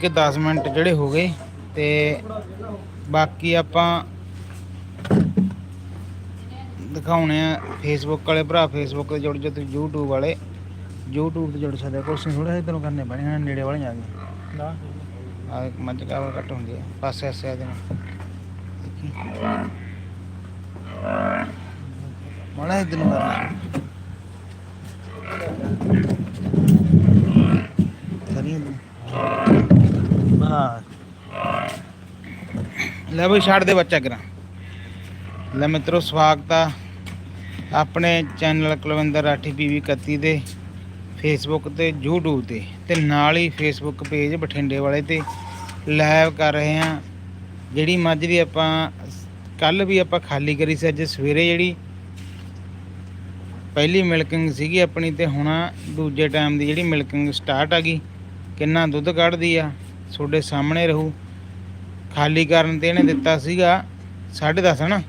ਕਿ 10 ਮਿੰਟ ਜਿਹੜੇ ਹੋ ਗਏ ਤੇ ਬਾਕੀ ਆਪਾਂ ਦਿਖਾਉਣੇ ਆ ਫੇਸਬੁੱਕ ਵਾਲੇ ਭਰਾ ਫੇਸਬੁੱਕ ਤੇ ਜੁੜ ਜਾ ਤੇ YouTube ਵਾਲੇ। YouTube ਤੇ ਜੁੜ ਸਕਦੇ ਕੁਛ ਥੋੜਾ ਇਧਰੋਂ ਕਰਨੇ ਪੈਣੇ ਨੇੜੇ ਵਾਲੇ ਜਾ ਕੇ। ਆ ਇੱਕ ਮੱਝ ਕਾਵਾ ਕੱਟ ਹੁੰਦੀ ਹੈ ਪਾਸੇ ਐਸੇ ਆਦੇ ਮਾੜਾ ਇਧਰ ਨੂੰ ਕਰਨਾ ਕਰੀਏ। ਬਸ ਲੈ ਬਈ, ਛੱਡ ਦੇ ਬੱਚਾ ਕਰਾਂ ਲੈ ਮਿੱਤਰੋ, ਸਵਾਗਤ ਆ ਆਪਣੇ ਚੈਨਲ ਕੁਲਵਿੰਦਰ ਰਾਠੀ ਪੀਵੀ 31 ਦੇ ਫੇਸਬੁੱਕ ਤੇ, YouTube ਤੇ ਤੇ ਨਾਲ ਹੀ ਫੇਸਬੁੱਕ ਪੇਜ ਬਠਿੰਡੇ ਵਾਲੇ ਤੇ ਲਾਈਵ ਕਰ ਰਹੇ ਆ ਜਿਹੜੀ ਮੱਝ ਦੀ ਆਪਾਂ ਕੱਲ ਵੀ ਆਪਾਂ ਖਾਲੀ ਕਰੀ ਸੀ, ਅੱਜ ਸਵੇਰੇ ਜਿਹੜੀ ਪਹਿਲੀ ਮਿਲਕਿੰਗ ਸੀਗੀ ਆਪਣੀ ਤੇ ਹੁਣ ਦੂਜੇ ਟਾਈਮ ਦੀ ਜਿਹੜੀ ਮਿਲਕਿੰਗ ਸਟਾਰਟ ਆ ਗਈ। ਕਿੰਨਾ ਦੁੱਧ ਕੱਢਦੀ ਆ। ਤੁਹਾਡੇ ਸਾਹਮਣੇ ਰਹੂ। ਖਾਲੀ ਕਰਨ ਤੇ ਇਹਨੇ ਦਿੱਤਾ ਸੀਗਾ 10.5 ਹਨਾ?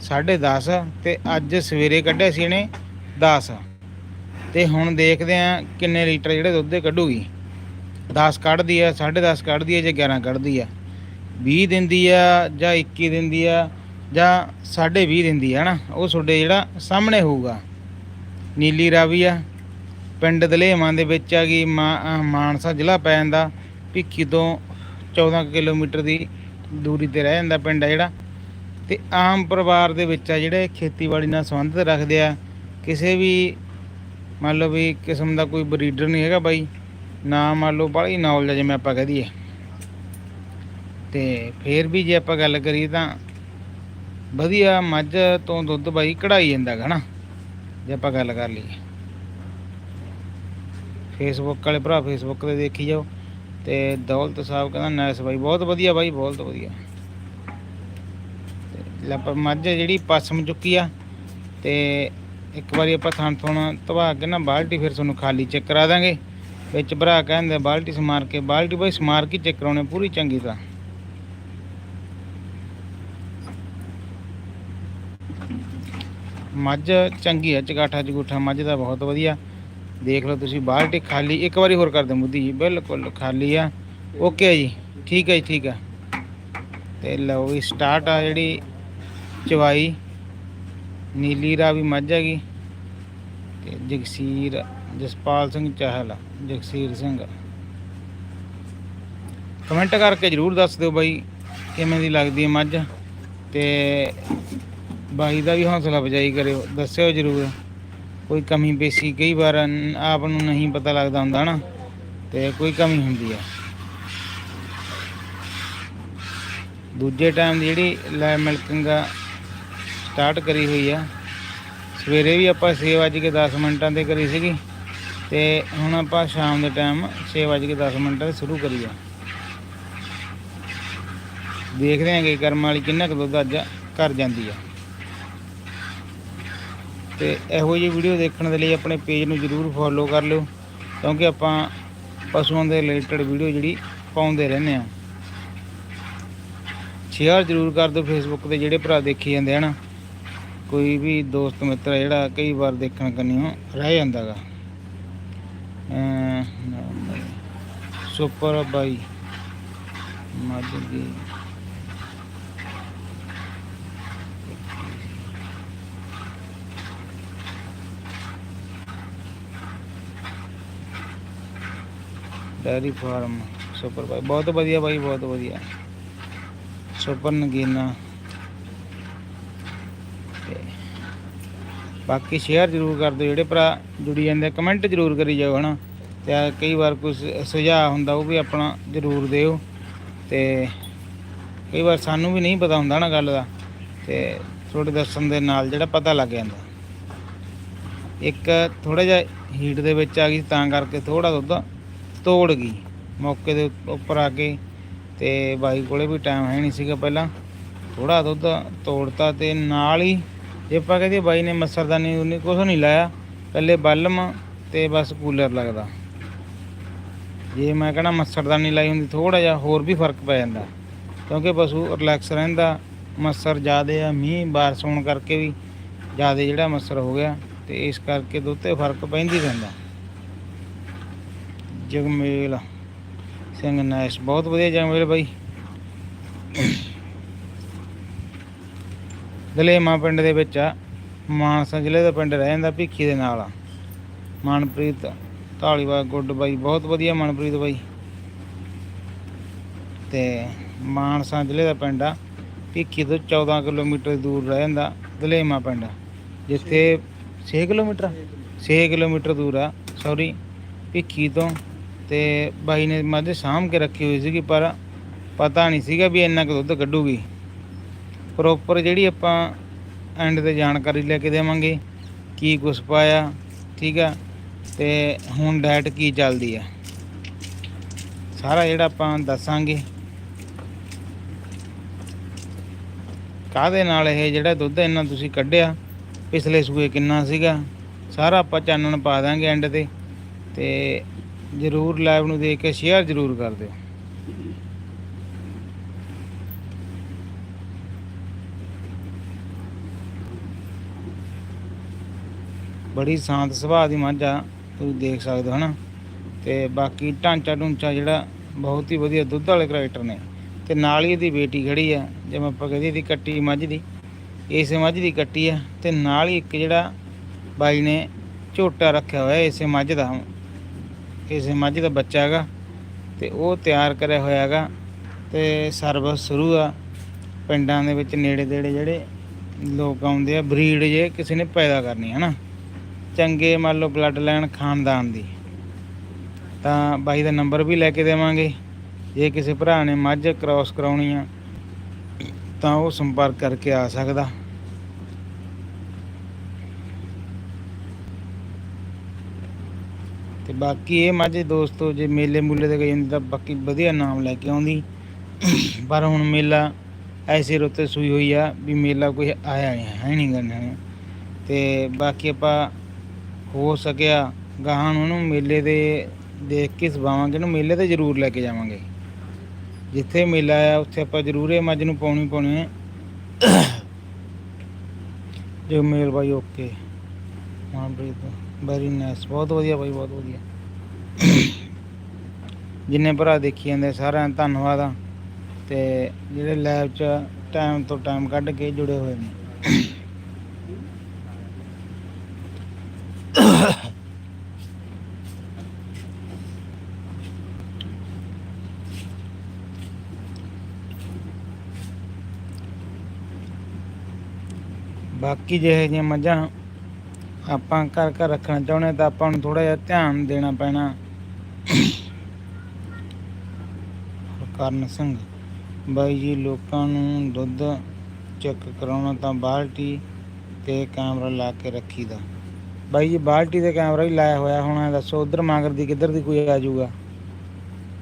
10.5 ਤੇ ਅੱਜ ਸਵੇਰੇ ਕੱਢਿਆ ਸੀ ਇਹਨੇ 10 ਤੇ ਹੁਣ ਦੇਖਦੇ ਆ ਕਿੰਨੇ ਲੀਟਰ ਜਿਹੜੇ ਦੁੱਧ ਦੇ ਕੱਢੂਗੀ। 10 ਕੱਢਦੀ ਆ 10.5 ਕੱਢਦੀ ਆ ਜਾਂ 11 ਕੱਢਦੀ ਆ? 20 ਦਿੰਦੀ ਆ ਜਾਂ 21 ਦਿੰਦੀ ਆ ਜਾਂ 20.5 ਦਿੰਦੀ ਆ, ਹਨਾ? ਉਹ ਤੁਹਾਡੇ ਜਿਹੜਾ ਸਾਹਮਣੇ ਹੋਊਗਾ। ਨੀਲੀ ਰਾਵੀ ਆ। ਪਿੰਡ ਦਲੇਵਾਂ ਦੇ ਵਿੱਚ ਆ ਗਈ, ਮਾ- ਮਾਨਸਾ ਜ਼ਿਲ੍ਹਾ ਪੈ ਜਾਂਦਾ। ਭਿੱਖੀ ਤੋਂ 14 ਕੁ ਕਿਲੋਮੀਟਰ ਦੀ ਦੂਰੀ ਤੇ ਰਹਿ ਜਾਂਦਾ ਪਿੰਡ ਆ ਜਿਹੜਾ। ਤੇ ਆਮ ਪਰਿਵਾਰ ਦੇ ਵਿੱਚ ਆ ਜਿਹੜੇ ਖੇਤੀਬਾੜੀ ਨਾਲ ਸੰਬੰਧਿਤ ਰੱਖਦੇ ਆ, ਕਿਸੇ ਵੀ ਮੰਨ ਲਓ ਵੀ ਕਿਸਮ ਦਾ ਕੋਈ ਬਰੀਡਰ ਨਹੀਂ ਹੈਗਾ ਬਾਈ, ਨਾ ਮੰਨ ਲਓ ਬਾਹਲੀ ਨੌਲੇਜ ਜਿਵੇਂ ਆਪਾਂ ਕਹਿ ਦਈਏ। ਤੇ ਫੇਰ ਵੀ ਜੇ ਆਪਾਂ ਗੱਲ ਕਰੀਏ ਤਾਂ ਵਧੀਆ ਮੱਝ ਤੋਂ ਦੁੱਧ ਬਾਈ ਕਢਾਈ ਜਾਂਦਾ ਗਾ ਨਾ, ਜੇ ਆਪਾਂ ਗੱਲ ਕਰ ਲਈਏ। ਫੇਸਬੁੱਕ ਵਾਲੇ ਭਰਾ ਫੇਸਬੁੱਕ ਤੇ ਦੇਖੀ ਜਾਓ। ਤੇ ਦੌਲਤ ਸਾਹਿਬ ਕਹਿੰਦਾ ਨੈਸ ਬਾਈ, ਬਹੁਤ ਵਧੀਆ ਬਾਈ, ਬਹੁਤ ਵਧੀਆ। ਲੱਪ ਮੱਝ ਜਿਹੜੀ ਪਸਮ ਚੁੱਕੀ ਆ, ਤੇ ਇੱਕ ਵਾਰੀ ਆਪਾਂ ਥਣ ਥਣ ਧਵਾ ਕੇ ਨਾ ਬਾਲਟੀ ਫਿਰ ਤੁਹਾਨੂੰ ਖਾਲੀ ਚੈੱਕ ਕਰਾ ਦਾਂਗੇ। ਵਿੱਚ ਭਰਾ ਕਹਿੰਦੇ, ਬਾਲਟੀ ਸਮਾਰ ਕੇ, ਬਾਲਟੀ ਬਾਈ ਸਮਾਰ ਕੇ ਚੈੱਕ ਕਰਾਉਣੇ, ਪੂਰੀ ਚੰਗੀ ਤਰ੍ਹਾਂ। ਮੱਝ ਚੰਗੀ ਹੈ ਚਗਾਠਾ ਚਗੂਠਾ ਮੱਝ ਦਾ ਬਹੁਤ ਵਧੀਆ। ਦੇਖ ਲਓ ਤੁਸੀਂ, ਬਾਲਟੀ ਖਾਲੀ, ਇੱਕ ਵਾਰੀ ਹੋਰ ਕਰ ਦੇ ਮੁੱਦੀ ਜੀ, ਬਿਲਕੁਲ ਖਾਲੀ ਆ। ਓਕੇ ਜੀ, ਠੀਕ ਹੈ ਜੀ, ਠੀਕ ਆ। ਤੇ ਲਓ ਵੀ ਸਟਾਰਟ ਆ ਜਿਹੜੀ ਚਵਾਈ। ਨੀਲੀ ਰਾਵੀ ਮੱਝ ਹੈਗੀ। ਤੇ ਜਗਸੀਰ, ਜਸਪਾਲ ਸਿੰਘ ਚਾਹਲ, ਜਗਸੀਰ ਸਿੰਘ। ਕਮੈਂਟ ਕਰਕੇ ਜਰੂਰ ਦੱਸ ਦਿਓ ਬਾਈ, ਕਿਵੇਂ ਦੀ ਲੱਗਦੀ ਹੈ ਮੱਝ। ਤੇ ਬਾਈ ਦਾ ਵੀ ਹੌਸਲਾ ਅਫਜ਼ਾਈ ਕਰਿਓ, ਦੱਸਿਓ ਜਰੂਰ। ਕੋਈ ਕਮੀ ਪੇਸ਼ੀ ਕਈ ਵਾਰ ਆਪ ਨੂੰ ਨਹੀਂ ਪਤਾ ਲੱਗਦਾ ਹੁੰਦਾ ਨਾ, ਤੇ ਕੋਈ ਕਮੀ ਹੁੰਦੀ ਆ। ਦੂਜੇ ਟਾਈਮ ਦੀ ਜਿਹੜੀ ਲੈ ਮਿਲਕਿੰਗ ਸਟਾਰਟ ਕਰੀ ਹੋਈ ਆ। ਸਵੇਰੇ ਵੀ ਆਪਾਂ 6:10 ਮਿੰਟਾਂ ਤੇ ਕਰੀ ਸੀਗੀ, ਤੇ ਹੁਣ ਆਪਾਂ ਸ਼ਾਮ ਦੇ ਟਾਈਮ 6:10 ਮਿੰਟਾਂ ਤੇ ਸ਼ੁਰੂ ਕਰੀ ਆ। ਦੇਖਦੇ ਕਿ ਕਰਮ ਵਾਲੀ ਕਿੰਨਾ ਕੁ ਦੁੱਧ ਅੱਜ ਕਰ ਜਾਂਦੀ ਆ। ਤੇ ਇਹੋ ਜਿਹੀ ਵੀਡੀਓ ਦੇਖਣ ਦੇ ਲਈ ਆਪਣੇ ਪੇਜ ਨੂੰ ਜਰੂਰ ਫੋਲੋ ਕਰ ਲਿਓ, ਕਿਉਂਕਿ ਆਪਾਂ ਪਸ਼ੂਆਂ ਦੇ ਰਿਲੇਟਡ ਵੀਡੀਓ ਜਿਹੜੀ ਪਾਉਂਦੇ ਰਹਿੰਦੇ ਆ ਸ਼ੇਅਰ ਜਰੂਰ ਕਰ ਦਿਓ ਫੇਸਬੁੱਕ ਤੇ, ਜਿਹੜੇ ਭਰਾ ਦੇਖੀ ਜਾਂਦੇ ਹਨ। ਕੋਈ ਵੀ ਦੋਸਤ, ਮਿੱਤਰ ਜਿਹੜਾ ਕਈ ਵਾਰ ਦੇਖਣ ਕੰਨੀ ਰਹਿ ਜਾਂਦਾਗਾ ਸੁਪਰ ਬਾਈ ਮੱਝ ਦੀ ਡੈਰੀ ਫਾਰਮ ਸੁਪਰ ਬਾਈ, ਬਹੁਤ ਵਧੀਆ ਬਾਈ, ਬਹੁਤ ਵਧੀਆ। ਸੁਪਰ ਨਗੀਨਾ। ਬਾਕੀ ਸ਼ੇਅਰ ਜ਼ਰੂਰ ਕਰ ਦਿਓ, ਜਿਹੜੇ ਭਰਾ ਜੁੜੀ ਜਾਂਦੇ ਕਮੈਂਟ ਜ਼ਰੂਰ ਕਰੀ ਜਾਓ, ਹਨਾ। ਤੇ ਆਹ ਕਈ ਵਾਰ ਕੋਈ ਸੁਝਾਅ ਹੁੰਦਾ, ਉਹ ਵੀ ਆਪਣਾ ਜ਼ਰੂਰ ਦਿਓ। ਤੇ ਕਈ ਵਾਰ ਸਾਨੂੰ ਵੀ ਨਹੀਂ ਪਤਾ ਹੁੰਦਾ ਨਾ ਗੱਲ ਦਾ। ਤੇ ਤੁਹਾਡੇ ਦੱਸਣ ਦੇ ਨਾਲ ਜਿਹੜਾ ਪਤਾ ਲੱਗ ਜਾਂਦਾ। ਇੱਕ ਥੋੜਾ ਜਿਹਾ ਹੀਟ ਦੇ ਵਿੱਚ ਆ ਗਈ, ਤਾਂ ਕਰਕੇ ਥੋੜਾ ਦੁੱਧ ਤੋੜ ਗਈ ਮੌਕੇ ਦੇ ਉੱਪਰ ਆ ਕੇ ਤੇ ਬਾਈ ਕੋਲੇ ਵੀ ਟਾਈਮ ਹੈ ਨਹੀਂ ਸੀਗਾ ਪਹਿਲਾਂ। ਥੋੜਾ ਦੁੱਧ ਤੋੜਤਾ ਤੇ ਨਾਲ ਹੀ ਜੇ ਆਪਾਂ ਕਹਦੇ ਬਾਈ ਨੇ ਮੱਛਰਦਾਨੀ ਉਹਨੇ ਕੁਛ ਨਹੀਂ ਲਾਇਆ, ਪਹਿਲੇ ਬਲਮ ਤੇ ਬਸ ਕੂਲਰ ਲੱਗਦਾ। ਜੇ ਮੈਂ ਕਹਣਾ ਮੱਛਰਦਾਨੀ ਲਾਈ ਹੁੰਦੀ ਥੋੜਾ ਜਿਹਾ ਹੋਰ ਵੀ ਫ਼ਰਕ ਪੈ ਜਾਂਦਾ, ਕਿਉਂਕਿ ਪਸ਼ੂ ਰਿਲੈਕਸ ਰਹਿੰਦਾ ਮੱਛਰ ਜ਼ਿਆਦੇ ਆ, ਮੀਂਹ, ਬਾਰਿਸ਼ ਹੋਣ ਕਰਕੇ ਵੀ ਜ਼ਿਆਦੇ ਜਿਹੜਾ ਮੱਛਰ ਹੋ ਗਿਆ ਤੇ ਇਸ ਕਰਕੇ ਦੁੱਧ ਤੇ ਫ਼ਰਕ ਪੈਂਦੀ ਰਹਿੰਦਾ। ਜਗਮੇਲ ਸਿੰਘ ਨੈਸ਼ ਬਹੁਤ ਵਧੀਆ ਜਗਮੇਲ ਬਾਈ। ਦਲੇਮਾ ਪਿੰਡ ਦੇ ਵਿੱਚ ਆ। ਮਾਨਸਾ ਜ਼ਿਲ੍ਹੇ ਦਾ ਪਿੰਡ ਰਹਿ ਜਾਂਦਾ ਭਿੱਖੀ ਦੇ ਨਾਲ ਆ। ਮਨਪ੍ਰੀਤ ਢਾਲੀਵਾਲ ਗੁੱਡ ਬਾਈ, ਬਹੁਤ ਵਧੀਆ ਮਨਪ੍ਰੀਤ ਬਾਈ। ਤੇ ਮਾਨਸਾ ਜ਼ਿਲ੍ਹੇ ਦਾ ਪਿੰਡ ਆ। ਭਿੱਖੀ ਤੋਂ 14 ਕਿਲੋਮੀਟਰ ਦੂਰ ਰਹਿ ਜਾਂਦਾ ਦਲੇਮਾ ਪਿੰਡ ਜਿੱਥੇ 6 ਕਿਲੋਮੀਟਰ 6 ਕਿਲੋਮੀਟਰ ਦੂਰ ਆ ਸੌਰੀ ਭਿੱਖੀ ਤੋਂ ਤੇ ਬਾਈ ਨੇ ਮੱਝ ਸਾਂਭ ਕੇ ਰੱਖੀ ਹੋਈ ਸੀਗੀ, ਪਰ ਪਤਾ ਨਹੀਂ ਸੀਗਾ ਵੀ ਇੰਨਾ ਕੁ ਦੁੱਧ ਕੱਢੂਗੀ। ਪ੍ਰੋਪਰ ਜਿਹੜੀ ਆਪਾਂ ਐਂਡ ਤੇ ਜਾਣਕਾਰੀ ਲੈ ਕੇ ਦੇਵਾਂਗੇ, ਕੀ ਕੁਛ ਪਾਇਆ, ਠੀਕ ਆ, ਤੇ ਹੁਣ ਡਾਇਟ ਕੀ ਚੱਲਦੀ ਆ। ਸਾਰਾ ਜਿਹੜਾ ਆਪਾਂ ਦੱਸਾਂਗੇ। ਕਾਹਦੇ ਨਾਲ ਇਹ ਜਿਹੜਾ ਦੁੱਧ ਇੰਨਾ ਤੁਸੀਂ ਕੱਢਿਆ, ਪਿਛਲੇ ਸੂਏ ਕਿੰਨਾ ਸੀਗਾ, ਸਾਰਾ ਆਪਾਂ ਚਾਨਣ ਪਾ ਦਾਂਗੇ ਐਂਡ ਤੇ ਤੇ ਜਰੂਰ ਲਾਈਵ ਨੂੰ ਦੇਖ ਕੇ ਸ਼ੇਅਰ ਜਰੂਰ ਕਰ ਦਿਓ। ਬੜੀ ਸ਼ਾਂਤ ਸੁਭਾਅ ਦੀ ਮੱਝ ਆ, ਤੁਸੀਂ ਦੇਖ ਸਕਦੇ ਹੋ, ਹਨਾ? ਤੇ ਬਾਕੀ ਢਾਂਚਾ ਢੂੰਚਾ ਜਿਹੜਾ ਬਹੁਤ ਹੀ ਵਧੀਆ ਦੁੱਧ ਵਾਲੇ ਕਰੈਕਟਰ ਨੇ। ਤੇ ਨਾਲ ਹੀ ਇਹਦੀ ਬੇਟੀ ਖੜੀ ਆ, ਜਿਵੇਂ ਆਪਾਂ ਕਹਿੰਦੇ ਇਹਦੀ ਕੱਟੀ ਮੱਝ ਦੀ, ਇਸੇ ਮੱਝ ਦੀ ਕੱਟੀ ਆ। ਤੇ ਨਾਲ ਹੀ ਇੱਕ ਜਿਹੜਾ ਬਾਈ ਨੇ ਝੋਟਾ ਰੱਖਿਆ ਹੋਇਆ ਇਸੇ ਮੱਝ ਦਾ। ਕਿਸੇ ਮੱਝ ਦਾ ਬੱਚਾ ਹੈਗਾ ਤੇ ਉਹ ਤਿਆਰ ਕਰਿਆ ਹੋਇਆ ਹੈਗਾ ਤੇ ਸਰਵਿਸ ਸ਼ੁਰੂ ਆ। ਪਿੰਡਾਂ ਦੇ ਵਿੱਚ ਨੇੜੇ ਦੇੜੇ ਜਿਹੜੇ ਲੋਕ ਆਉਂਦੇ ਆ, ਬਰੀਡ ਜੇ ਕਿਸੇ ਨੇ ਪੈਦਾ ਕਰਨੀ ਹੈ ਨਾ ਚੰਗੇ ਮੰਨ ਲਓ ਬਲੱਡ ਲਾਈਨ ਖਾਨਦਾਨ ਦੀ। ਤਾਂ ਬਾਈ ਦਾ ਨੰਬਰ ਵੀ ਲੈ ਕੇ ਦੇਵਾਂਗੇ। ਜੇ ਕਿਸੇ ਭਰਾ ਨੇ ਮੱਝ ਕ੍ਰਾਸ ਕਰਾਉਣੀ ਆ, ਤਾਂ ਉਹ ਸੰਪਰਕ ਕਰਕੇ ਆ ਸਕਦਾ ਤੇ ਬਾਕੀ ਇਹ ਮੱਝ ਦੋਸਤੋ ਜੇ ਮੇਲੇ ਮੂਲੇ ਤੇ ਗਈ ਹੁੰਦੀ ਤਾਂ ਬਾਕੀ ਵਧੀਆ ਨਾਮ ਲੈ ਕੇ ਆਉਂਦੀ। ਪਰ ਹੁਣ ਮੇਲਾ ਐਸੇ ਰੁੱਤੇ ਸੂਈ ਹੋਈ ਆ ਵੀ ਮੇਲਾ ਕੋਈ ਆਇਆ ਨਹੀਂ, ਹੈ ਨਹੀਂ ਗੰਨੇ ਤੇ ਬਾਕੀ ਆਪਾਂ ਹੋ ਸਕਿਆ ਗਾਹਾਂ ਨੂੰ ਉਹਨੂੰ ਮੇਲੇ ਦੇ ਦੇਖ ਕੇ ਸਵਾਵਾਂਗੇ ਇਹਨੂੰ ਮੇਲੇ ਤੇ ਜ਼ਰੂਰ ਲੈ ਕੇ ਜਾਵਾਂਗੇ। ਜਿੱਥੇ ਮੇਲਾ ਆ, ਉੱਥੇ ਆਪਾਂ ਜ਼ਰੂਰ ਇਹ ਮੱਝ ਨੂੰ ਪਾਉਣੀ ਪਾਉਣੀ ਹੈ। ਜੋ ਮੇਲ ਬਾਈ ਓਕੇ। ਮਨਪ੍ਰੀਤ। ਵੈਰੀ ਨਾਈਸ ਬਹੁਤ ਵਧੀਆ ਬਾਈ, ਬਹੁਤ ਵਧੀਆ। ਜਿੰਨੇ ਭਰਾ ਦੇਖੀ ਜਾਂਦੇ, ਸਾਰਿਆਂ ਦਾ ਧੰਨਵਾਦ ਆ। ਤੇ ਜਿਹੜੇ ਲਾਈਵ 'ਚ ਟਾਈਮ ਤੋਂ ਟਾਈਮ ਕੱਢ ਕੇ ਜੁੜੇ ਹੋਏ ਨੇ। ਬਾਕੀ ਜਿਹੇ ਜਿਹੀਆਂ ਮੱਝਾਂ ਆਪਾਂ ਘਰ ਘਰ ਰੱਖਣਾ ਚਾਹੁੰਦੇ ਤਾਂ ਆਪਾਂ ਨੂੰ ਥੋੜਾ ਜਿਹਾ ਧਿਆਨ ਦੇਣਾ ਪੈਣਾ। ਕਰਨ ਸਿੰਘ, ਬਾਈ ਜੀ ਲੋਕਾਂ ਨੂੰ ਦੁੱਧ ਚੈੱਕ ਕਰਾਉਣਾ ਤਾਂ ਬਾਲਟੀ ਤੇ ਕੈਮਰਾ ਲਾ ਕੇ ਰੱਖੀਦਾ। ਬਾਈ ਜੀ ਬਾਲਟੀ ਤੇ ਕੈਮਰਾ ਵੀ ਲਾਇਆ ਹੋਇਆ, ਹੋਣਾ ਦੱਸੋ ਉਧਰ ਮਗਰ ਦੀ ਕਿੱਧਰ ਦੀ ਕੋਈ ਆ ਜਾਊਗਾ।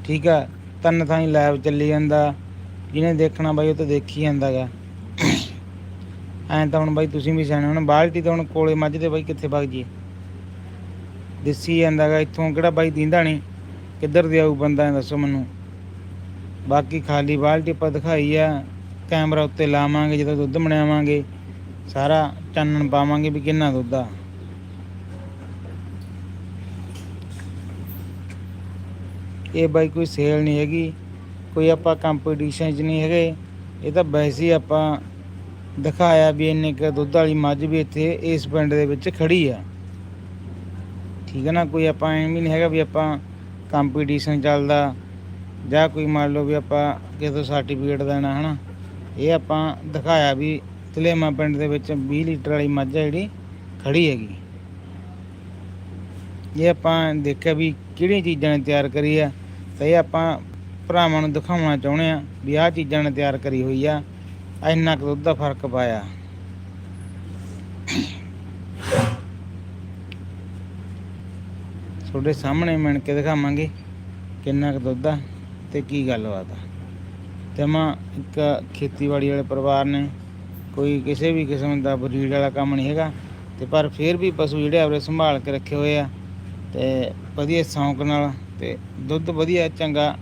ਠੀਕ ਆ, ਤਿੰਨ ਥਾਂ ਹੀ ਲਾਈਵ ਚੱਲੀ ਜਾਂਦਾ, ਜਿਹਨੇ ਦੇਖਣਾ ਬਾਈ ਉਹ ਤਾਂ ਦੇਖੀ ਜਾਂਦਾਗਾ। ਐਂ ਤਾਂ ਹੁਣ ਬਾਈ ਤੁਸੀਂ ਵੀ ਸਿਆਣੇ ਹੁਣ ਬਾਲਟੀ ਤਾਂ ਹੁਣ ਕੋਲੇ ਮੱਝ ਦੇ ਬਾਈ ਕਿੱਥੇ ਵਗ ਜੀ ਦਿਸੀ ਜਾਂਦਾਗਾ ਇੱਥੋਂ ਕਿਹੜਾ ਬਾਈ ਦਿੰਦਾ ਨਹੀਂ? ਕਿੱਧਰ ਦੇ ਆਊ ਬੰਦਾ ਦੱਸੋ ਮੈਨੂੰ। ਬਾਕੀ ਖਾਲੀ ਬਾਲਟੀ ਆਪਾਂ ਦਿਖਾਈ ਆ, ਕੈਮਰਾ ਉੱਤੇ ਲਾਵਾਂਗੇ, ਜਦੋਂ ਦੁੱਧ ਬਣਾਵਾਂਗੇ ਸਾਰਾ ਚਾਨਣ ਪਾਵਾਂਗੇ ਵੀ ਕਿੰਨਾ ਦੁੱਧ ਆ। ਇਹ ਬਾਈ ਕੋਈ ਸੇਲ ਨਹੀਂ ਹੈਗੀ, ਕੋਈ ਆਪਾਂ ਕੰਪੀਟੀਸ਼ਨ 'ਚ ਨਹੀਂ ਹੈਗੇ, ਇਹ ਤਾਂ ਵੈਸੇ ਹੀ ਆਪਾਂ ਦਿਖਾਇਆ ਵੀ ਇੰਨੇ ਕੁ ਦੁੱਧ ਵਾਲੀ ਮੱਝ ਵੀ ਇੱਥੇ ਇਸ ਪਿੰਡ ਦੇ ਵਿੱਚ ਖੜੀ ਆ। ਠੀਕ ਹੈ ਨਾ, ਕੋਈ ਆਪਾਂ ਐਂ ਵੀ ਨਹੀਂ ਹੈਗਾ ਵੀ ਆਪਾਂ ਕੰਪੀਟੀਸ਼ਨ ਚੱਲਦਾ ਜਾਂ ਕੋਈ ਮੰਨ ਲਓ ਵੀ ਆਪਾਂ ਕਿਸੇ ਤੋਂ ਸਰਟੀਫਿਕੇਟ ਦੇਣਾ, ਹਨਾ। ਇਹ ਆਪਾਂ ਦਿਖਾਇਆ ਵੀ ਤਲੇਮਾ ਪਿੰਡ ਦੇ ਵਿੱਚ 20 ਲੀਟਰ ਵਾਲੀ ਮੱਝ ਹੈ ਜਿਹੜੀ, ਖੜੀ ਹੈਗੀ। ਇਹ ਆਪਾਂ ਦੇਖਿਆ ਵੀ ਕਿਹੜੀਆਂ ਚੀਜ਼ਾਂ ਨੇ ਤਿਆਰ ਕਰੀ ਆ, ਤਾਂ ਇਹ ਆਪਾਂ ਭਰਾਵਾਂ ਨੂੰ ਦਿਖਾਉਣਾ ਚਾਹੁੰਦੇ ਆ ਵੀ ਆਹ ਚੀਜ਼ਾਂ ਨੇ ਤਿਆਰ ਕਰੀ ਹੋਈ ਆ। ਇੰਨਾ ਕੁ ਦੁੱਧ ਦਾ ਫ਼ਰਕ ਪਾਇਆ। ਤੁਹਾਡੇ ਸਾਹਮਣੇ ਮਿਣ ਕੇ ਦਿਖਾਵਾਂਗੇ ਕਿੰਨਾ ਕੁ ਦੁੱਧ ਆ ਤੇ ਕੀ ਗੱਲਬਾਤ ਆ। ਤੇ ਮੈਂ ਇੱਕ ਖੇਤੀਬਾੜੀ ਵਾਲੇ ਪਰਿਵਾਰ ਨੇ ਕੋਈ ਕਿਸੇ ਵੀ ਕਿਸਮ ਦਾ ਬਰੀਡ ਵਾਲਾ ਕੰਮ ਨਹੀਂ ਹੈਗਾ, ਤੇ ਪਰ ਫਿਰ ਵੀ ਪਸ਼ੂ ਜਿਹੜੇ ਆਪਰੇ ਸੰਭਾਲ ਕੇ ਰੱਖੇ ਹੋਏ ਆ, ਤੇ ਵਧੀਆ ਸ਼ੌਂਕ ਨਾਲ ਤੇ ਦੁੱਧ ਵਧੀਆ ਚੰਗਾ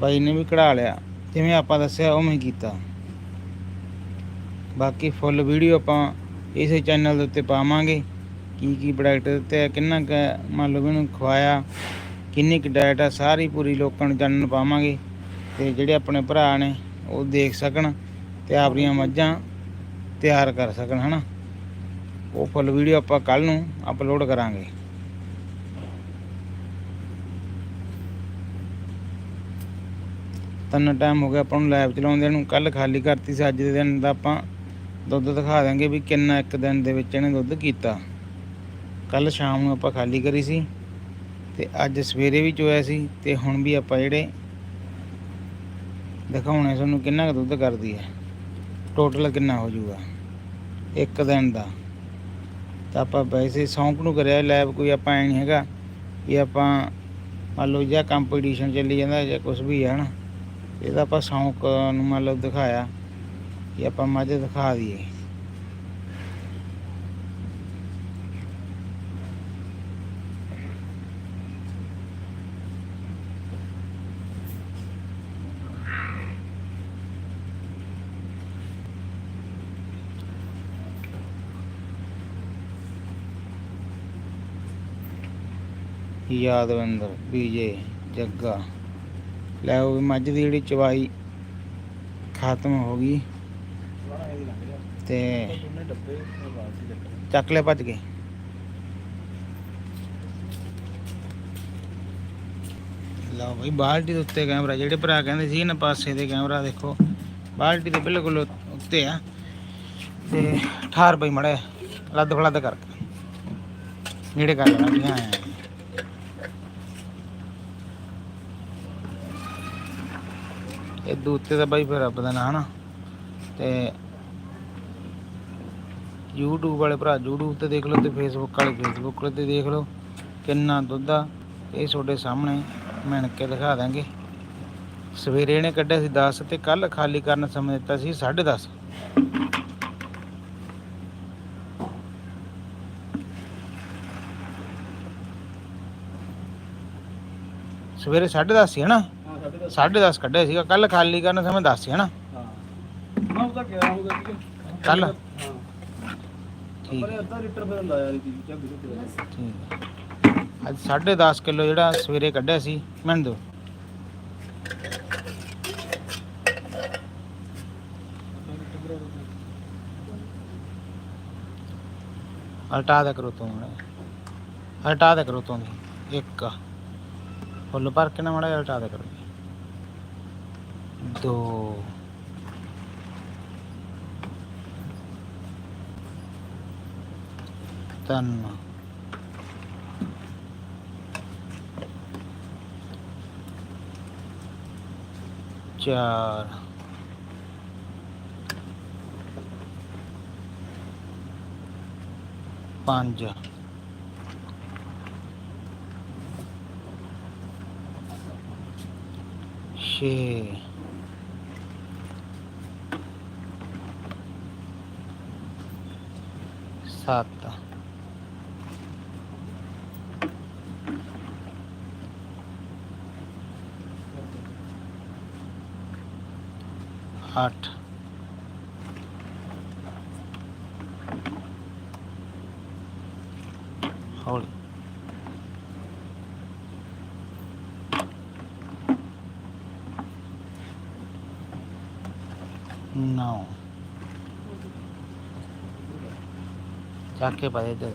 ਬਾਈ ਨੇ ਵੀ ਕਢਾ ਲਿਆ, ਜਿਵੇਂ ਆਪਾਂ ਦੱਸਿਆ ਉਵੇਂ ਹੀ ਕੀਤਾ। ਬਾਕੀ ਫੁੱਲ ਵੀਡੀਓ ਆਪਾਂ ਇਸੇ ਚੈਨਲ ਦੇ ਉੱਤੇ ਪਾਵਾਂਗੇ। ਕੀ ਕੀ ਪ੍ਰੋਡਕਟ ਦਿੱਤੇ ਆ, ਕਿੰਨਾ ਕੁ ਮੰਨ ਲਓ ਇਹਨੂੰ ਖਵਾਇਆ, ਕਿੰਨੀ ਕੁ ਡਾਇਟ ਆ, ਸਾਰੀ ਪੂਰੀ ਲੋਕਾਂ ਨੂੰ ਜਾਣਨ ਪਾਵਾਂਗੇ। ਤੇ ਜਿਹੜੇ ਆਪਣੇ ਭਰਾ ਨੇ, ਉਹ ਦੇਖ ਸਕਣ ਤੇ ਆਪਣੀਆਂ ਮੱਝਾਂ ਤਿਆਰ ਕਰ ਸਕਣ, ਹਨਾ? ਉਹ ਫੁੱਲ ਵੀਡੀਓ ਆਪਾਂ ਕੱਲ ਨੂੰ ਅਪਲੋਡ ਕਰਾਂਗੇ। ਤਿੰਨ ਟਾਈਮ ਹੋ ਗਿਆ ਆਪਾਂ ਨੂੰ ਲੈਬ ਚਲਾਉਂਦੇ ਨੂੰ ਕੱਲ ਖਾਲੀ ਕਰਤੀ ਸੀ, ਅੱਜ ਦੇ ਦਿਨ ਦਾ ਆਪਾਂ ਦੁੱਧ ਦਿਖਾ ਦਾਂਗੇ ਵੀ ਕਿੰਨਾ ਇੱਕ ਦਿਨ ਦੇ ਵਿੱਚ ਇਹਨੇ ਦੁੱਧ ਕੀਤਾ। ਕੱਲ ਸ਼ਾਮ ਨੂੰ ਆਪਾਂ ਖਾਲੀ ਕਰੀ ਸੀ ਤੇ ਅੱਜ ਸਵੇਰੇ ਵੀ ਚੋਇਆ ਸੀ ਤੇ ਹੁਣ ਵੀ ਆਪਾਂ ਜਿਹੜੇ ਦਿਖਾਉਣੇ ਤੁਹਾਨੂੰ ਕਿੰਨਾ ਕੁ ਦੁੱਧ ਕਰਦੀ ਹੈ। ਟੋਟਲ ਕਿੰਨਾ ਹੋ ਜਾਊਗਾ? ਇੱਕ ਦਿਨ ਦਾ। ਤਾਂ ਆਪਾਂ ਵੈਸੇ ਸ਼ੌਂਕ ਨੂੰ ਕਰਿਆ ਲੈਬ ਕੋਈ ਆਪਾਂ ਐ ਨਹੀਂ ਹੈਗਾ ਵੀ ਆਪਾਂ ਮੰਨ ਲਓ ਜਾਂ ਕੰਪੀਟੀਸ਼ਨ ਚੱਲੀ ਜਾਂਦਾ ਜਾਂ ਕੁਝ ਵੀ ਹੈ ਨਾ। ਇਹਦਾ ਆਪਾਂ ਸ਼ੌਂਕ ਨੂੰ ਮੰਨ ਲਓ ਦਿਖਾਇਆ। ਕਿ ਆਪਾਂ ਮੱਝ ਦਿਖਾ ਦਈਏ। ਯਾਦਵਿੰਦਰ, ਬੀਜੇ, ਜੱਗਾ। ਲੈ ਉਹ ਮੱਝ ਦੀ ਜਿਹੜੀ ਚਵਾਈ ਖਤਮ ਹੋ ਗਈ। ਤੇ ਚੱਕ ਲੈ ਭੱਜ ਕੇ। ਲਓ ਬਈ ਬਾਲਟੀ ਦੇ ਉੱਤੇ ਕੈਮਰਾ ਜਿਹੜੇ ਭਰਾ ਕਹਿੰਦੇ ਸੀ ਨਾ ਪਾਸੇ ਦੇ ਕੈਮਰਾ ਦੇਖੋ। ਬਾਲਟੀ ਦੇ ਬਿਲਕੁਲ ਉੱਤੇ ਆ। ਤੇ ਠਾਰ ਬਈ ਮੜੇ ਲੱਦ ਫਲੱਦ ਕਰਕੇ। ਨੇੜੇ ਕਰ ਲੈਣਾ ਵੀ ਹਾਂ ਇਹ ਉੱਤੇ ਤਾਂ ਬਾਈ ਫਿਰ ਰੱਬ ਦਾ ਨਾਂ ਨਾ। ਤੇ YouTube ਵਾਲੇ ਭਰਾ YouTube ਤੇ ਦੇਖ ਲਓ ਤੇ Facebook ਵਾਲੇ Facebook ਤੇ ਦੇਖ ਲਓ ਕਿੰਨਾ ਦੁੱਧ ਆ। ਇਹ ਤੁਹਾਡੇ ਸਾਹਮਣੇ ਮਿਣ ਕੇ ਦਿਖਾ ਦਾਂਗੇ। ਸਵੇਰੇ ਇਹਨੇ ਕੱਢਿਆ ਸੀ 10 ਤੇ ਕੱਲ ਖਾਲੀ ਕਰਨ ਸਮੇਂ ਦਿੱਤਾ ਸੀ 10:30 ਸਵੇਰੇ 10:30 ਸੀ ਹਨਾ 10:30 ਕੱਢਿਆ ਸੀਗਾ ਕੱਲ ਖਾਲੀ ਕਰਨ ਸਮੇਂ 10 ਸੀ ਹਨਾ ਮੈਂ ਉਹਦਾ ਕਿਹਾ ਹੋਊਗਾ ਠੀਕ ਹੈ। ਕੱਲ੍ਹ? ਹਾਂ ਠੀਕ ਪਰ ਅੱਧਾ ਲੀਟਰ ਫਿਰ ਲਾਇਆ ਜੀ ਝੱਗ ਦੇ ਉੱਤੇ ਠੀਕ ਹੈ। ਅੱਜ 10.5 ਕਿਲੋ ਜਿਹੜਾ ਸਵੇਰੇ ਕੱਢਿਆ ਸੀ ਮੈਨੂੰ ਦਿਓ ਹਟਾ ਦੇ ਕਰੋ ਤੂੰ ਮਾੜਾ। ਹਟਾ ਦੇ ਕਰੋ ਤੂੰ ਦੀ। ਇੱਕ ਫੁੱਲ ਭਰ ਕੇ ਨਾ ਮੜਾ ਹਟਾ ਦੇ ਕਰੋ ਦੋ ਤਿੰਨ ਚਾਰ ਪੰਜ ਛੇ ਸੱਤ ਅੱਠ ਹੌਲੀ ਨੌ ਚੱਕ ਕੇ ਪਾ ਦੇ ਇੱਧਰ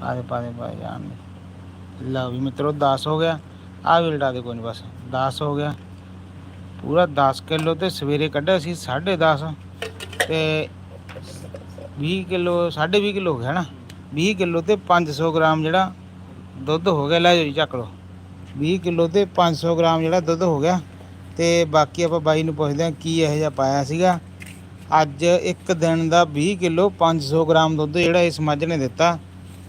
ਪਾ ਦੇ ਪਾ ਦੇ ਪਾ ਦੇ ਜਾਣ ਦੇ ਲਓ ਵੀ ਮਿੱਤਰੋ 10 ਹੋ ਗਿਆ। ਆ ਵੀ ਲਟਾ ਦੇ ਕੋਈ ਨਹੀਂ ਬਸ 10 ਹੋ ਗਿਆ। ਪੂਰਾ 10 ਕਿਲੋ ਤੇ ਸਵੇਰੇ ਕੱਢਿਆ ਸੀ 10.5 ਤੇ 20 ਕਿਲੋ 20.5 ਕਿਲੋ ਹੋ ਗਿਆ ਨਾ। 20 ਕਿਲੋ ਤੇ 500 ਗ੍ਰਾਮ ਜਿਹੜਾ ਦੁੱਧ ਹੋ ਗਿਆ। ਲੈ ਜੀ, ਚੱਕ ਲਓ। 20 ਕਿਲੋ ਤੇ 500 ਗ੍ਰਾਮ ਜਿਹੜਾ ਦੁੱਧ ਹੋ ਗਿਆ। ਤੇ ਬਾਕੀ ਆਪਾਂ ਬਾਈ ਨੂੰ ਪੁੱਛਦੇ ਹਾਂ, ਕੀ ਇਹੋ ਜਿਹਾ ਪਾਇਆ ਸੀਗਾ। ਅੱਜ ਇੱਕ ਦਿਨ ਦਾ 20 ਕਿਲੋ 500 ਗ੍ਰਾਮ ਦੁੱਧ ਜਿਹੜਾ ਇਸ ਮੱਝ ਨੇ ਦਿੱਤਾ।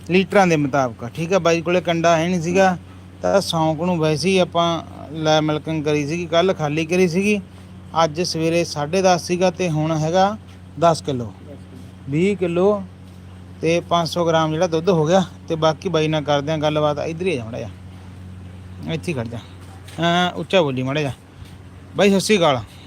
ਲੀਟਰਾਂ ਦੇ ਮੁਤਾਬਕ। ਠੀਕ ਆ ਬਾਈ ਕੋਲੇ ਕੰਡਾ ਹੈ ਨਹੀਂ ਸੀਗਾ, ਤਾਂ ਸੌਂਕ ਨੂੰ ਵੈਸੇ ਹੀ ਆਪਾਂ ਲੈ ਮਿਲਕਿੰਗ ਕਰੀ ਸੀਗੀ ਕੱਲ ਖਾਲੀ ਕਰੀ ਸੀਗੀ। ਅੱਜ ਸਵੇਰੇ 10:30 ਸੀਗਾ ਤੇ ਹੁਣ ਹੈਗਾ 10 ਕਿਲੋ। 20 ਕਿਲੋ ਤੇ 500 ਗ੍ਰਾਮ ਜਿਹੜਾ ਦੁੱਧ ਹੋ ਗਿਆ, ਤੇ ਬਾਕੀ ਬਾਈ ਨਾਲ ਕਰਦੇ ਆ ਗੱਲਬਾਤ। ਇਧਰ ਹੀ ਆ ਮੜਾ ਜਾ ਇੱਥੇ ਹੀ ਖੜ ਜਾ। ਉੱਚਾ ਬੋਲੀ ਮੜਾ ਜਾ ਬਾਈ, ਸਤਿ ਸ਼੍ਰੀ ਅਕਾਲ।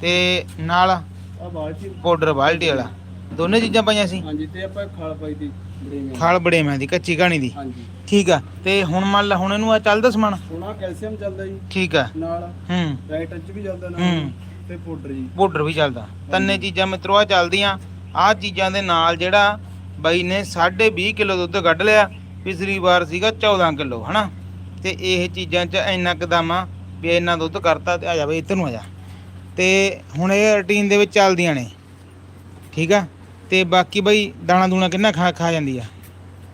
ਤੇ ਨਾਲ ਆ। ਬਾਲਟੀ ਪਾਊਡਰ ਬਾਲਟੀ ਵਾਲਾ ਦੋਨੇ ਚੀਜ਼ਾਂ ਪਾਈਆਂ ਸੀ? ਹਾਂਜੀ ਤੇ ਆਪਾਂ ਖਾਲ ਪਾਈ ਦੀ ਖਾਲ ਬੜੇ ਮੈਂ ਦੀ ਕੱਚੀ ਕਹਾਣੀ ਦੀ। ਹਾਂਜੀ। ਠੀਕ ਆ। ਤੇ ਹੁਣ ਮੰਨ ਲਾ ਹੁਣ ਇਹਨੂੰ ਆ ਚੱਲਦਾ ਸਮਾਨ? ਸੋਨਾ ਕੈਲਸ਼ੀਅਮ ਚੱਲਦਾ ਜੀ। ਠੀਕ ਆ। ਨਾਲ ਹੂੰ। ਰਾਈਟ ਟੱਚ ਵੀ ਚੱਲਦਾ ਨਾਲ ਹੂੰ। ਤੇ ਪਾਊਡਰ ਜੀ। ਪਾਊਡਰ ਵੀ ਚੱਲਦਾ। ਤੰਨੇ ਚੀਜ਼ਾਂ ਮਿੱਤਰੋ ਆ ਚੱਲਦੀਆਂ। ਆ ਚੀਜ਼ਾਂ ਦੇ ਨਾਲ ਜਿਹੜਾ ਬਾਈ ਨੇ 20.5 ਕਿਲੋ ਦੁੱਧ ਕੱਢ ਲਿਆ ਪਿਛਲੀ ਵਾਰ ਸੀਗਾ 14 ਕਿਲੋ ਹਨਾ? ਤੇ ਇਹ ਚੀਜ਼ਾਂ 'ਚ ਇੰਨਾ ਕਦਮਾ ਵੀ ਇੰਨਾ ਦੁੱਧ ਕਰਤਾ ਤੇ ਆ ਜਾ ਬਈ ਇੱਧਰ ਨੂੰ ਆ ਜਾ। ਤੇ ਹੁਣ ਇਹ ਰੂਟੀਨ ਦੇ ਵਿੱਚ ਚੱਲਦੀਆਂ ਨੇ ਠੀਕ ਆ? ਤੇ ਬਾਕੀ ਬਈ ਦਾਣਾ ਦੂਣਾ ਕਿੰਨਾ ਖਾ ਖਾ ਜਾਂਦੀ ਆ?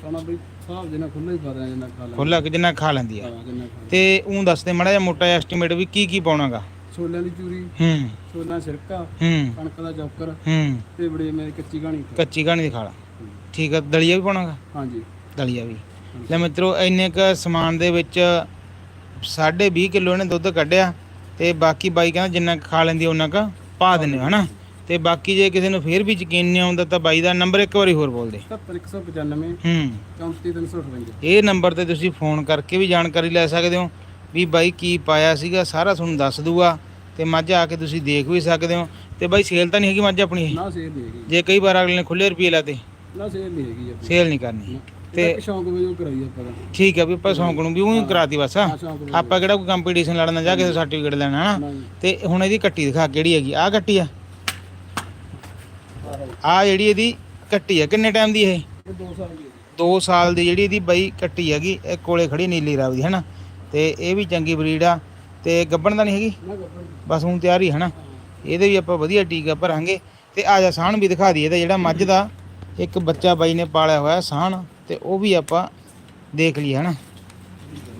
ਸੋਨਾ ਬਈ ਦੇ ਨਾਲ ਖੁੱਲਾ ਹੀ ਜਿੰਨਾ ਖਾ ਖੁੱਲਾ ਕਿ ਜਿੰਨਾ ਖਾ ਲੈਂਦੀ ਆ। ਜਿੰਨਾ ਤੇ ਉਹ ਦੱਸ ਦੇ ਮੜਾ ਜਿਹਾ ਮੋਟਾ ਐਸਟੀਮੇਟ ਵੀ ਕੀ ਕੀ ਪਾਉਣਾਗਾ ਛੋਲਿਆਂ ਦੀ ਚੂਰੀ ਹੂੰ। ਛੋਲਾ ਸਿਰਕਾ ਹੂੰ। ਕਣਕ ਦਾ ਚੌਕਰ ਹੂੰ। ਤੇ ਬੜੀ ਮੇਰੀ ਕੱਚੀ ਕਹਾਣੀ ਕੱਚੀ ਘਾਣੀ ਦੀ ਖਾਲਾ ਠੀਕ ਆ ਦਲੀਆ ਵੀ ਪਾਉਣਾਗਾ? ਹਾਂਜੀ। ਦਲੀਆ ਵੀ। ਲੈ ਮਿੱਤਰੋ ਇੰਨੇ ਕ ਸਮਾਨ ਦੇ ਵਿੱਚ 20.5 ਕਿਲੋ ਇਹਨੇ ਦੁੱਧ ਕੱਢਿਆ ਤੇ ਬਾਕੀ ਬਾਈ ਕਹਿੰਦਾ ਜਿੰਨਾ ਖਾ ਲੈਂਦੀ ਉਹਨਾਂ ਕ ਪਾ ਹੋ ਹਨਾ? ਤੇ ਬਾਕੀ ਜੇ ਕਿਸੇ ਨੂੰ ਫੇਰ ਵੀ ਯਕੀਨ ਨਹੀਂ ਆਉਂਦਾ ਤਾਂ ਬਾਈ ਦਾ ਨੰਬਰ ਇੱਕ ਵਾਰੀ ਹੋਰ ਬੋਲ ਦੇ। 70195 ਹੂੰ। 34358 ਇਹ ਨੰਬਰ ਤੇ ਤੁਸੀਂ ਫੋਨ ਕਰਕੇ ਵੀ ਜਾਣਕਾਰੀ ਲੈ ਸਕਦੇ ਹੋ। ਵੀ ਬਾਈ ਕੀ ਪਾਇਆ ਸੀਗਾ ਸਾਰਾ ਤੁਹਾਨੂੰ ਦੱਸ ਦੂਗਾ ਤੇ ਮੱਝ ਆ ਕੇ ਤੁਸੀਂ ਦੇਖ ਵੀ ਸਕਦੇ ਹੋ। ਤੇ ਬਾਈ ਸੇਲ ਤਾਂ ਨਹੀਂ ਹੈਗੀ ਮੱਝ ਆਪਣੀ? ਇਹ ਨਾ ਸੇਲ ਨਹੀਂ ਹੈਗੀ। ਜੇ ਕਈ ਵਾਰ ਅਗਲੇ ਨੇ ਖੁੱਲੇ ਰੁਪਏ ਲਾਤੇ। ਨਾ ਸੇਲ ਨਹੀਂ ਹੈਗੀ ਆਪਣੀ। ਸੇਲ ਨਹੀਂ ਕਰਨੀ। ਤੇ ਤੇ ਸ਼ੌਂਕ ਵਜੋਂ ਕਰਾਈ ਆਪਾਂ ਤਾਂ। ਠੀਕ ਹੈ ਵੀ ਆਪਾਂ ਸੌਂਕ ਨੂੰ ਵੀ ਉਹੀ ਕਰਾਤੀ ਬਸ। ਹਾਂ ਸ਼ੌਂਕ ਵਜੋਂ। ਆਪਾਂ ਕਿਹੜਾ ਕੋਈ ਕੰਪੀਟੀਸ਼ਨ ਲੜਨਾ ਜਾ ਕੇ ਸਰਟੀਫਿਕੇਟ ਲੈਣਾ ਹਨਾ? ਤੇ ਹੁਣ ਇਹਦੀ ਕੱਟੀ ਦਿਖਾ ਕਿਹੜੀ ਹੈਗੀ। ਆਹ ਕੱਟੀ ਆ। ਆ ਜਿਹੜੀ ਇਹਦੀ ਕੱਟੀ ਆ ਕਿੰਨੇ ਟਾਈਮ ਦੀ ਇਹ? ਇਹ 2 ਸਾਲ ਦੀ 2 ਸਾਲ ਦੀ ਜਿਹੜੀ ਇਹਦੀ ਬਈ ਕੱਟੀ ਹੈਗੀ ਇਹ ਕੋਲੇ ਖੜੀ ਨੀਲੀ ਰਾਵ ਦੀ ਹਨਾ? ਤੇ ਇਹ ਵੀ ਚੰਗੀ ਬਰੀਡ ਆ ਤੇ ਗੱਬਣ ਤਾਂ ਨਹੀਂ ਹੈਗੀ? ਨਾ ਬਸ ਹੁਣ ਤਿਆਰ ਹੀ ਹਨਾ। ਇਹਦੇ ਵੀ ਆਪਾਂ ਵਧੀਆ ਟੀਕਾ ਭਰਾਂਗੇ। ਤੇ ਆ ਜਾ ਸਾਹਣ ਵੀ ਦਿਖਾ ਦਈਏ ਇਹਦਾ ਜਿਹੜਾ ਮੱਝ ਦਾ। ਇੱਕ ਬੱਚਾ ਬਾਈ ਨੇ ਪਾਲਿਆ ਹੋਇਆ ਸਾਹਣ ਤੇ ਉਹ ਵੀ ਆਪਾਂ ਦੇਖ ਲਈਏ ਹਨਾ।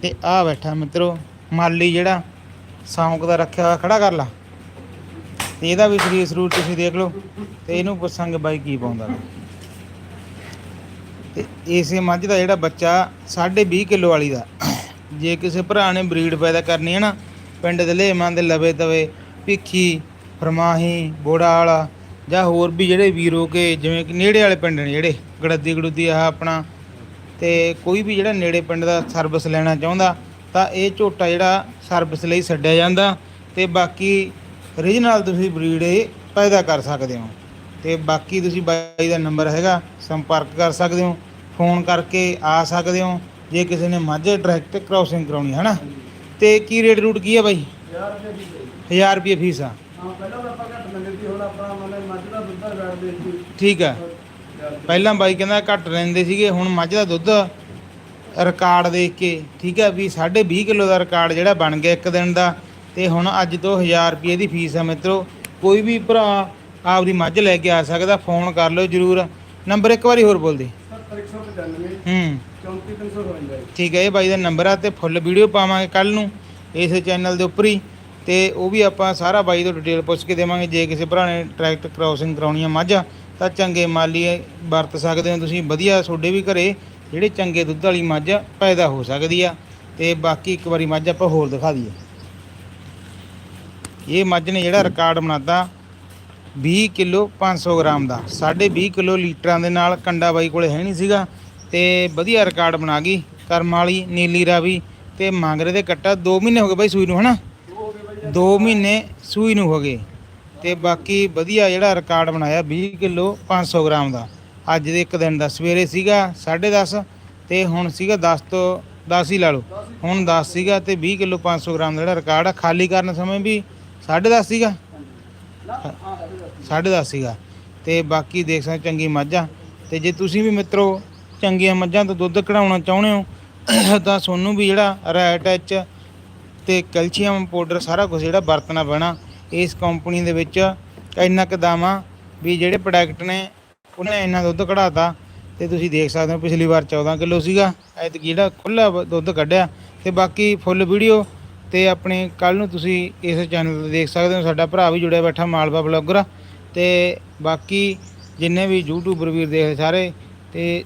ਤੇ ਆ ਬੈਠਾ ਮਿੱਤਰੋ ਮਾਲੀ ਜਿਹੜਾ ਸੌਂਕ ਦਾ ਰੱਖਿਆ ਹੋਇਆ ਖੜਾ ਕਰ ਲਾ। ਤੇ ਇਹਦਾ ਵੀ ਸਰੀਰ ਸਰੂਰ ਤੁਸੀਂ ਦੇਖ ਲਓ। ਤੇ ਇਹਨੂੰ ਪੁੱਛਾਂਗੇ ਬਾਈ ਕੀ ਪਾਉਂਦਾ। ਤੇ ਇਸੇ ਮੱਝ ਦਾ ਜਿਹੜਾ ਬੱਚਾ 20.5 ਕਿਲੋ ਵਾਲੀ ਦਾ। ਜੇ ਕਿਸੇ ਭਰਾ ਨੇ ਬਰੀਡ ਪੈਦਾ ਕਰਨੀ ਹੈ ਨਾ, ਪਿੰਡ ਦੇ ਲੇਮਾਂ ਦੇ ਲਵੇ ਤਵੇ, ਭਿੱਖੀ, ਫਰਮਾਹੀ, ਬੋੜਾ ਵਾਲਾ ਜਾਂ ਹੋਰ ਵੀ ਜਿਹੜੇ ਵੀਰੋ ਕੇ ਜਿਵੇਂ ਕਿ ਨੇੜੇ ਵਾਲੇ ਪਿੰਡ ਨੇ ਜਿਹੜੇ, ਗੜੱਦੀ ਗੜੁੱਦੀ ਆ ਆਪਣਾ ਤੇ ਕੋਈ ਵੀ ਜਿਹੜਾ ਨੇੜੇ ਪਿੰਡ ਦਾ ਸਰਵਿਸ ਲੈਣਾ ਚਾਹੁੰਦਾ, ਤਾਂ ਇਹ ਝੋਟਾ ਜਿਹੜਾ ਸਰਵਿਸ ਲਈ ਛੱਡਿਆ ਜਾਂਦਾ ਤੇ ਬਾਕੀ ਰੀਜਨਲ ਤੁਸੀਂ ਬਰੀਡ ਇਹ ਪੈਦਾ ਕਰ ਸਕਦੇ ਹੋ। ਤੇ ਬਾਕੀ ਤੁਸੀਂ ਬਾਈ ਦਾ ਨੰਬਰ ਹੈਗਾ, ਸੰਪਰਕ ਕਰ ਸਕਦੇ ਹੋ, ਫੋਨ ਕਰਕੇ ਆ ਸਕਦੇ ਹੋ ਜੇ ਕਿਸੇ ਨੇ ਮੱਝ ਡਾਇਰੈਕਟ ਕ੍ਰਾਸਿੰਗ ਕਰਾਉਣੀ ਹੈ ਨਾ ਤੇ ਕੀ ਰੇਟ ਰੂਟ ਕੀ ਹੈ ਬਾਈ? ਯਾਰ ਰੁਪਏ ਦੀ ਪਈ। 1000 ਰੁਪਏ ਫੀਸ ਆ। ਹਾਂ ਪਹਿਲਾਂ ਤਾਂ ਆਪਾਂ ਘੱਟ ਲੈਂਦੇ ਸੀ ਹੁਣ ਆਪਣਾ ਮਤਲਬ ਮੱਝ ਦਾ ਦੁੱਧ ਦਾ ਰੇਟ ਦੇ ਦਿੱਤੀ ਠੀਕ ਆ। ਪਹਿਲਾਂ ਬਾਈ ਕਹਿੰਦਾ ਘੱਟ ਲੈਂਦੇ ਸੀਗੇ ਹੁਣ ਮੱਝ ਦਾ ਦੁੱਧ ਰਿਕਾਰਡ ਦੇਖ ਕੇ ਠੀਕ ਹੈ ਵੀ 20.5 ਕਿਲੋ ਦਾ ਰਿਕਾਰਡ ਜਿਹੜਾ ਬਣ ਗਿਆ ਇੱਕ ਦਿਨ ਦਾ। ਤੇ ਹੁਣ ਅੱਜ ਤੋਂ 1000 ਰੁਪਏ ਦੀ ਫੀਸ ਆ ਮਿੱਤਰੋ। ਕੋਈ ਵੀ ਭਰਾ ਆਪਦੀ ਮੱਝ ਲੈ ਕੇ ਆ ਸਕਦਾ ਫੋਨ ਕਰ ਲਓ ਜਰੂਰ। ਨੰਬਰ ਇੱਕ ਵਾਰੀ ਹੋਰ ਬੋਲ ਦੇ 70195 ਹੂੰ। 34358 ਠੀਕ ਹੈ ਇਹ ਬਾਈ ਦਾ ਨੰਬਰ ਆ ਤੇ ਫੁੱਲ ਵੀਡੀਓ ਪਾਵਾਂਗੇ ਕੱਲ ਨੂੰ ਇਸੇ ਚੈਨਲ ਦੇ ਉੱਪਰ ਹੀ। ਤੇ ਉਹ ਵੀ ਆਪਾਂ ਸਾਰਾ ਬਾਈ ਤੋਂ ਡਿਟੇਲ ਪੁੱਛ ਕੇ ਦੇਵਾਂਗੇ ਜੇ ਕਿਸੇ ਭਰਾ ਨੇ ਟਰੈਕਟ ਕ੍ਰਾਸਿੰਗ ਕਰਾਉਣੀ ਆ ਮੱਝ ਤਾਂ ਚੰਗੇ ਮਾਲੀ ਵਰਤ ਸਕਦੇ ਹੋ ਤੁਸੀਂ। ਵਧੀਆ ਤੁਹਾਡੇ ਵੀ ਘਰੇ ਜਿਹੜੇ ਚੰਗੇ ਦੁੱਧ ਵਾਲੀ ਮੱਝ ਪੈਦਾ ਹੋ ਸਕਦੀ ਆ। ਤੇ ਬਾਕੀ ਇੱਕ ਵਾਰੀ ਮੱਝ ਆਪਾਂ ਹੋਰ ਦਿਖਾ ਦਈਏ। ਇਹ ਮੱਝ ਨੇ ਜਿਹੜਾ ਰਿਕਾਰਡ ਬਣਾਤਾ। 20 ਕਿਲੋ 500 ਗ੍ਰਾਮ ਦਾ। 20.5 ਕਿਲੋ ਲੀਟਰਾਂ ਦੇ ਨਾਲ ਕੰਡਾ ਬਾਈ ਕੋਲੇ ਹੈ ਨਹੀਂ ਸੀਗਾ ਤੇ ਵਧੀਆ ਰਿਕਾਰਡ ਬਣਾ ਗਈ। ਕਰਮ ਵਾਲੀ, ਨੀਲੀ ਰਾਵੀ ਤੇ ਮੰਗਰੇ ਦੇ ਕੱਟਾ। 2 ਮਹੀਨੇ ਹੋ ਗਏ ਬਾਈ ਸੂਈ ਨੂੰ, ਹਨਾ? 2 ਮਹੀਨੇ ਸੂਈ ਨੂੰ ਹੋ ਗਏ ਤੇ ਬਾਕੀ ਵਧੀਆ ਜਿਹੜਾ ਰਿਕਾਰਡ ਬਣਾਇਆ 20 ਕਿਲੋ 500 ਗ੍ਰਾਮ ਦਾ। ਅੱਜ ਦੇ ਇੱਕ ਦਿਨ ਦਾ ਸਵੇਰੇ ਸੀਗਾ 10:30 ਤੇ ਹੁਣ ਸੀਗਾ 10 ਤੋਂ 10 ਹੀ ਲਾ ਲਓ। ਹੁਣ 10 ਸੀਗਾ ਤੇ 20 ਕਿਲੋ 500 ਗ੍ਰਾਮ ਦਾ ਜਿਹੜਾ ਰਿਕਾਰਡ ਆ, ਖਾਲੀ ਕਰਨ ਸਮੇਂ ਵੀ 10:30 ਸੀਗਾ। ਸਾਢੇ ਦਸ ਸੀਗਾ। ਤੇ ਬਾਕੀ ਦੇਖ ਸਕਦੇ ਚੰਗੀ ਮੱਝਾਂ ਤੇ ਜੇ ਤੁਸੀਂ ਵੀ ਮਿੱਤਰੋ ਚੰਗੀਆਂ ਮੱਝਾਂ ਤੋਂ ਦੁੱਧ ਕਢਾਉਣਾ ਚਾਹੁੰਦੇ ਹੋ, ਤਾਂ ਤੁਹਾਨੂੰ ਵੀ ਜਿਹੜਾ ਰੈਟ ਐਚ ਤੇ ਕੈਲਸ਼ੀਅਮ ਪਾਊਡਰ ਸਾਰਾ ਕੁਝ ਜਿਹੜਾ ਵਰਤਣਾ ਪੈਣਾ ਇਸ ਕੰਪਨੀ ਦੇ ਵਿੱਚ। ਇੰਨਾ ਕੁ ਦਾਵਾ ਵੀ ਜਿਹੜੇ ਪ੍ਰੋਡਕਟ ਨੇ, ਉਹਨੇ ਇੰਨਾ ਦੁੱਧ ਕਢਾਤਾ। ਤੇ ਤੁਸੀਂ ਦੇਖ ਸਕਦੇ ਹੋ ਪਿਛਲੀ ਵਾਰ 14 ਕਿਲੋ ਸੀਗਾ। ਐਤਕੀ ਜਿਹੜਾ ਖੁੱਲਾ ਦੁੱਧ ਕੱਢਿਆ। ਤੇ ਬਾਕੀ ਫੁੱਲ ਵੀਡੀਓ ਤੇ ਆਪਣੇ ਕੱਲ ਨੂੰ ਤੁਸੀਂ ਇਸ ਚੈਨਲ ਤੇ ਦੇਖ ਸਕਦੇ ਹੋ। ਸਾਡਾ ਭਰਾ ਵੀ ਜੁੜਿਆ ਬੈਠਾ, ਮਾਲਵਾ ਬਲੌਗਰ ਤੇ ਬਾਕੀ ਜਿੰਨੇ ਵੀ ਯੂਟਿਊਬਰ ਵੀਰ ਦੇਖਦੇ ਸਾਰੇ, ਤੇ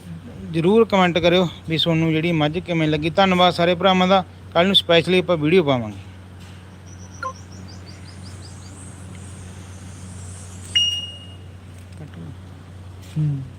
ਜਰੂਰ ਕਮੈਂਟ ਕਰਿਓ ਵੀ ਤੁਹਾਨੂੰ ਜਿਹੜੀ ਮੱਝ ਕਿਵੇਂ ਲੱਗੀ। ਧੰਨਵਾਦ ਸਾਰੇ ਭਰਾਵਾਂ ਦਾ। ਕੱਲ ਨੂੰ ਸਪੈਸ਼ਲੀ ਆਪਾਂ ਵੀਡੀਓ ਪਾਵਾਂਗੇ। ਹੂੰ।